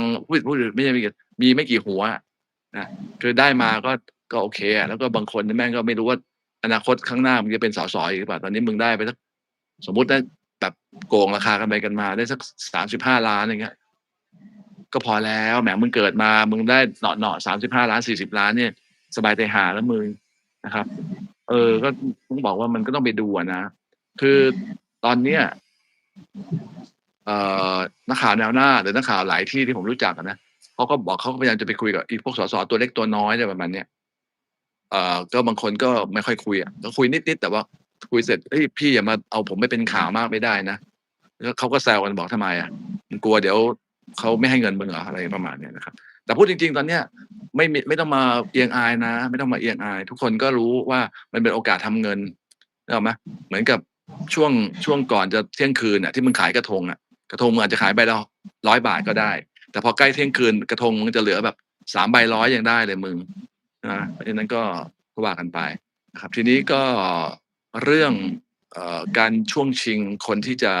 งพูดพูดไม่ใช่มีมีไม่กี่หัวนะคือได้มาก็ก็โอเคอะแล้วก็บางคนแม่งก็ไม่รู้ว่าอนาคตข้างหน้ามึงจะเป็นสสอีกหรือเปล่าตอนนี้มึงได้ไปสักสมมุติได้แบบโกงราคากันไปกันมา ได้สักสามสิบห้าล้านอย่างเงี้ยก็พอแล้วแหมมึงเกิดมา มึงได้เหนาะเนาะสามสิบห้าล้านสี่สิบล้านเนี่ย สบายใจหาแล้วมึงนะครับ เออ ก็ต้องบอกว่ามันก็ต้องไปดูนะ คือตอนเนี้ย นักข่าวแนวหน้า หรือนักข่าวหลายที่ที่ผมรู้จักนะเขาก็บอกเขาก็พยายามจะไปคุยกับอีพวกสสตัวเล็กตัวน้อยอะไรประมาณเนี้ยเอ่อก็บางคนก็ไม่ค่อยคุยอะก็คุยนิดๆแต่ว่าคุยเสร็จเอ้ยพี่อย่ามาเอาผมไม่เป็นข่าวมากไม่ได้นะแล้วเขาก็แซวกันบอกทำไมอะมึงกลัวเดี๋ยวเขาไม่ให้เงินมึงเหรออะไรประมาณเนี้ยนะครับ แต่พูดจริง ๆ ตอนเนี้ยไม่ไม่ต้องมาเอียงอายนะ ไม่ต้องมาเอียงอาย ทุกคนก็รู้ว่ามันเป็นโอกาสทำเงินนึกออกไหมเหมือนกับช่วงช่วงก่อนจะเที่ยงคืนน่ะที่มึงขายกระทงอะ กระทงมึงอาจจะขายใบละร้อยบาทก็ได้ แต่พอใกล้เที่ยงคืนกระทงมึงจะเหลือแบบสามใบร้อยยังได้เลยมึงนะเพราะฉะนั้นก็ก็ว่ากันไปนะครับ ทีนี้ก็เรื่องออการช่วงชิงคนที่จะ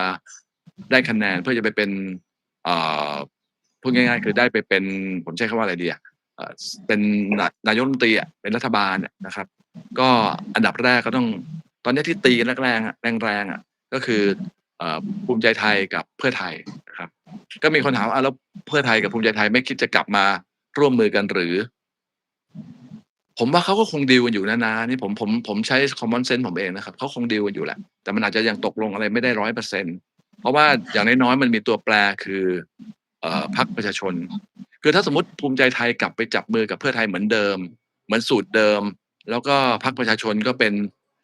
ได้คะแนนเพื่อจะไปเป็นพูดง่ายๆ คือได้ไปเป็นผมใช้คำว่าอะไรดีอะเป็นนายกรัฐมนตรีอะเป็นรัฐบาลนะครับ ก็อันดับแรกก็ต้องตอนนี้ที่ตีแรงๆแรงๆอะก็คือ ภูมิใจไทยกับเพื่อไทยนะครับ ก็มีคนถามว่าอะแล้วเพื่อไทยกับภูมิใจไทยไม่คิดจะกลับมาร่วมมือกันหรือ ผมว่าเขาก็คงดีลกันอยู่นะนะนี่ผมผมผมใช้ common sense ผมเองนะครับเขาคงดีลกันอยู่แหละ แต่มันอาจจะยังตกลงอะไรไม่ได้ร้อยเปอร์เซ็นเพราะว่าอย่างน้อยๆมันมีตัวแปรคือเอพรรคประชาชน คือถ้าสมมติภูมิใจไทยกลับไปจับมือกับเพื่อไทยเหมือนเดิม เหมือนสูตรเดิม แล้วก็พรรคประชาชนก็เป็น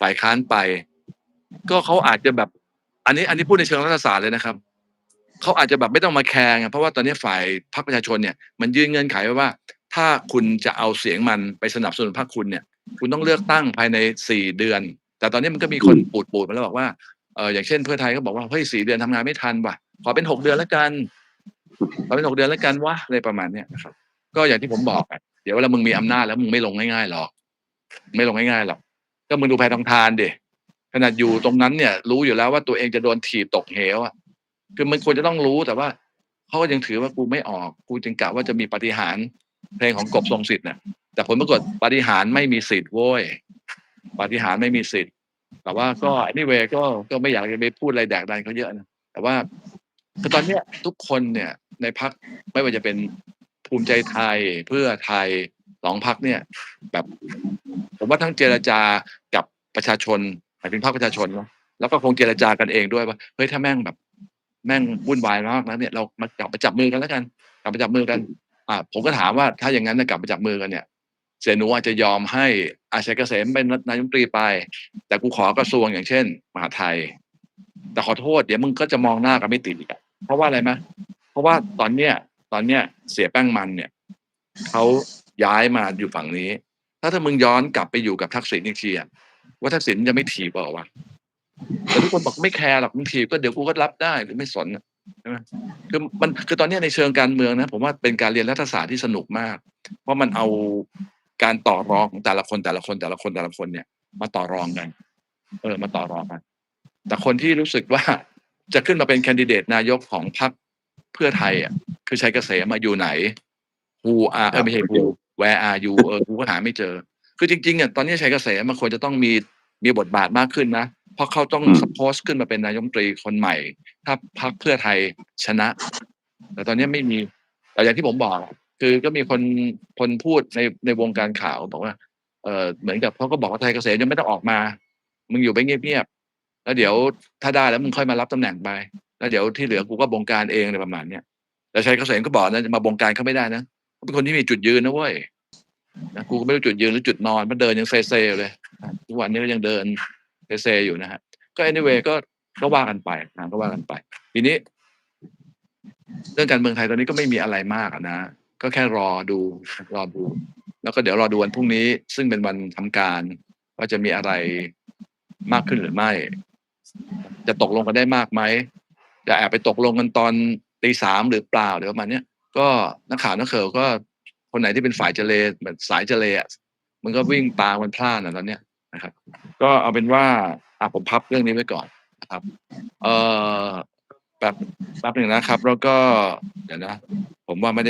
ฝ่ายค้านไป ก็เขาอาจจะแบบ อันนี้อันนี้พูดในเชิงรัฐศาสตร์เลยนะครับเขาอาจจะแบบไม่ต้องมาแคร์ไงเพราะว่าตอนนี้ฝ่ายพรรคประชาชนเนี่ยมันยื่นเงื่อนไขไว้ว่า ถ้าคุณจะเอาเสียงมันไปสนับสนุนพรรคคุณเนี่ย คุณต้องเลือกตั้งภายในสี่เดือน แต่ตอนนี้มันก็มีคนปูดปูดมาแล้วบอกว่าเอออย่างเช่นเพื่อไทยก็บอกว่าเฮ้ยสี่เดือนทำงานไม่ทันว่ะขอเป็นหกเดือนแล้วกันขอเป็นหกเดือนแล้วกันวะอะไรประมาณเนี้ยนะครับ ก็อย่างที่ผมบอกเดี๋ยวเวลามึงมีอำนาจแล้วมึงไม่ลงง่ายๆหรอก ไม่ลงง่ายๆหรอกก็มึงดูแพทองทานดิ ขนาดอยู่ตรงนั้นเนี่ย รู้อยู่แล้วว่าตัวเองจะโดนถีบตกเหวอะคือมันควรจะต้องรู้แต่ว่าเขาก็ยังถือว่ากูไม่ออก กูจึงกะว่าจะมีปฏิหารเพลงของกบทรงสิทธิ์เนี่ยแต่ผลปรากฏปฏิหารไม่มีสิทธิ์โว้ยปฏิหารไม่มีสิทธิ์ แต่ว่าก็ anyway ก็ก็ไม่อยากจะไปพูดอะไรแดกดันเขาเยอะนะแต่ว่าคือตอนเนี้ยทุกคนเนี่ย ในพักไม่ว่าจะเป็นภูมิใจไทยเพื่อไทยสองพักเนี่ย แบบ ผมว่าทั้งเจรจากับประชาชน หมายถึงภาคประชาชนเนาะแล้วก็คงเจรจากันเองด้วยว่าเฮ้ยถ้าแม่งแบบ แม่งวุ่นวายมากนะเนี่ยเรามากลับไปจับมือกันแล้วกันกลับไปจับมือกัน อ่า ผมก็ถามว่าถ้าอย่างนั้นนะกลับไปจับมือกันเนี่ยเสนูอาจจะยอมให้อาชัยเกษมเป็นนายมนตรีไป แต่กูขอกระทรวงอย่างเช่น มหาไทย แต่ขอโทษเดี๋ยวมึงก็จะมองหน้ากันไม่ติดอีกเพราะว่าอะไรไหมเพราะว่าตอนเนี้ย ตอนเนี้ยเสียแป้งมันเนี่ยเขาย้ายมาอยู่ฝั่งนี้ ถ้าถ้ามึงย้อนกลับไปอยู่กับทักษิณอีกทีอะ ว่าทักษิณจะไม่ถีบเปล่าวะแต่ทุกคนบอกไม่แคร์หรอกมึงถีบก็เดี๋ยวกูก็รับได้หรือไม่สนอะใช่ไหมคือมันคือตอนนี้ในเชิงการเมืองนะ ผมว่าเป็นการเรียนรัฐศาสตร์ที่สนุกมาก เพราะมันเอาการต่อรองของแต่ละคนแต่ละคนแต่ละคนแต่ละคนเนี่ย มาต่อรองกัน เออ มาต่อรองกัน แต่คนที่รู้สึกว่าจะขึ้นมาเป็นแคนดิเดตนายกของพรรคเพื่อไทยอะ คือชัยเกษมมาอยู่ไหน who are เออไม่ใช่ who where are you เออกูก็หาไม่เจอ คือจริงๆอะตอนนี้ชัยเกษมมันควรจะต้องมีมีบทบาทมากขึ้นนะ เพราะเขาต้องอืมสปอสขึ้นมาเป็นนายกรัฐมนตรีคนใหม่ ถ้าพรรคเพื่อไทยชนะ แต่ตอนนี้ไม่มีแต่อย่างที่ผมบอก คือก็มีคนคนพูดในในวงการข่าวบอกว่า เออเหมือนกับเขาก็บอกว่าไทยเกษมยังไม่ต้องออกมา มึงอยู่ไปเงียบๆแล้วเดี๋ยวถ้าได้แล้วมึงค่อยมารับตำแหน่งไปแล้วเดี๋ยวที่เหลือกูก็บงการเองอะไรประมาณเนี้ยแต่ชัยเกษมก็บอกนะจะมาบงการเขาไม่ได้นะเขาเป็นคนที่มีจุดยืนนะเว้ย นะกูก็ไม่รู้จุดยืนหรือจุดนอนมันเดินยังเซเซเลยทุกวันนี้ก็ยังเดินเซเซอยู่นะฮะก็ anyway ก็ก็ว่ากันไปนะก็ว่ากันไป ทีนี้ เรื่องการเมืองไทยตอนนี้ก็ไม่มีอะไรมากนะก็แค่รอดูรอดู แล้วก็เดี๋ยวรอดูวันพรุ่งนี้ ซึ่งเป็นวันทำการว่าจะมีอะไรมากขึ้นหรือไม่ จะตกลงกันได้มากไหมจะแอบไปตกลงกันตอนตีสามหรือเปล่าเดี๋ยวประมาณเนี้ยก็นักข่าวนักเข่าวก็ คนไหนที่เป็นฝ่ายเจเลแบบสายเจเลอะมันก็วิ่งตามันพลาดอะตอนเนี้ยนะครับ ก็เอาเป็นว่าอะผมพับเรื่องนี้ไว้ก่อนนะครับ เอ่อแป๊บแป๊บหนึ่งนะครับ แล้วก็เดี๋ยวนะ ผมว่าไม่ได้